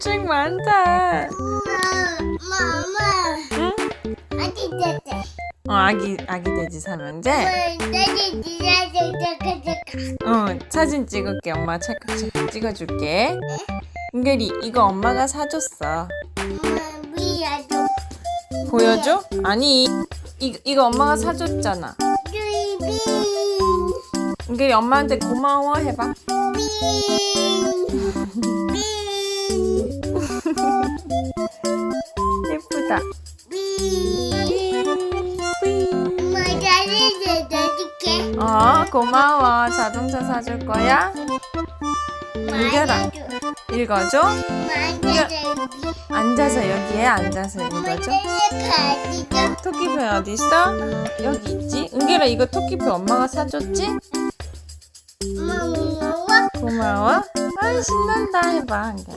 책 많다. 엄마, 응? 엄마. 아기 됐대. 어, 아기 아기 돼지 삼형제. 다시 지나서 잠깐 잠깐. 어, 사진 찍을게. 엄마 찰칵찰칵 찍어줄게. 은결이 이거 엄마가 사줬어. 엄마 미야도. 보여줘? 아니 이 이거 엄마가 사줬잖아. 주이빙. 은결이 엄마한테 고마워 해봐. 빙. 다시 내줄게. 어, 고마워. 자동차 사줄 거야? 은결아. 읽어줘. 앉아서 여기에 앉아서 읽어줘. 토끼표 어디 있어? 여기 있지. 은결아 이거 토끼표 엄마가 사줬지? 고마워. 아 신난다 해봐. 은결.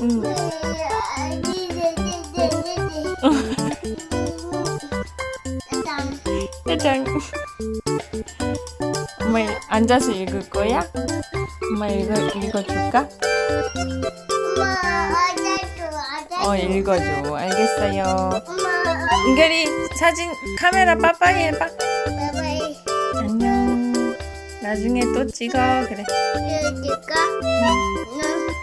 응. 짜잔. 엄마 일- 앉아서 읽을 거야? 엄마 읽어, 읽어줄까? 어, 읽어줘. 알겠어요. 은결이 사진 카메라 빠빠이 해봐. 나중에 또 찍어 그 래. 그 러. 응.